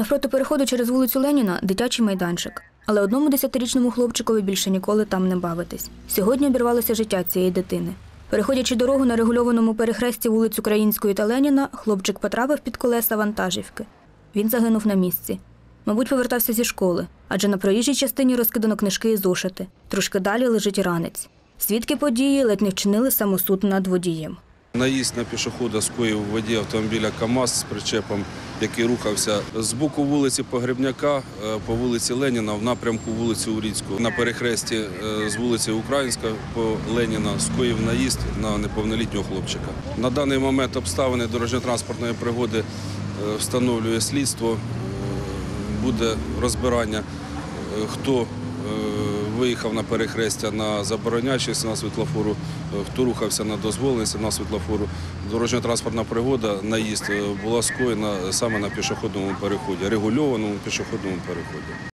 Навпроти переходу через вулицю Леніна дитячий майданчик. Але одному десятирічному хлопчикові більше ніколи там не бавитись. Сьогодні обірвалося життя цієї дитини. Переходячи дорогу на регульованому перехресті вулиць Української та Леніна, хлопчик потрапив під колеса вантажівки. Він загинув на місці. Мабуть, повертався зі школи, адже на проїжджій частині розкидано книжки і зошити. Трошки далі лежить ранець. Свідки події ледь не вчинили самосуд над водієм. Наїзд на пішохода скоїв в воді автомобіля КАМАЗ з причепом, який рухався з боку вулиці Погребняка е, по вулиці Леніна в напрямку вулиці Уріцьку. На перехресті е, з вулиці Українська по Леніна скоїв наїзд на неповнолітнього хлопчика. На даний момент обставини дорожньо-транспортної пригоди е, встановлює слідство. Буде розбирання, хто виїхав на перехрестя на забороняючий сигнал світлофору, е, хто рухався на дозволений сигнал світлофору. Дорожньо-транспортна пригода, наїзд е, була скоєна саме на пішохідному переході, регульованому пішохідному переході.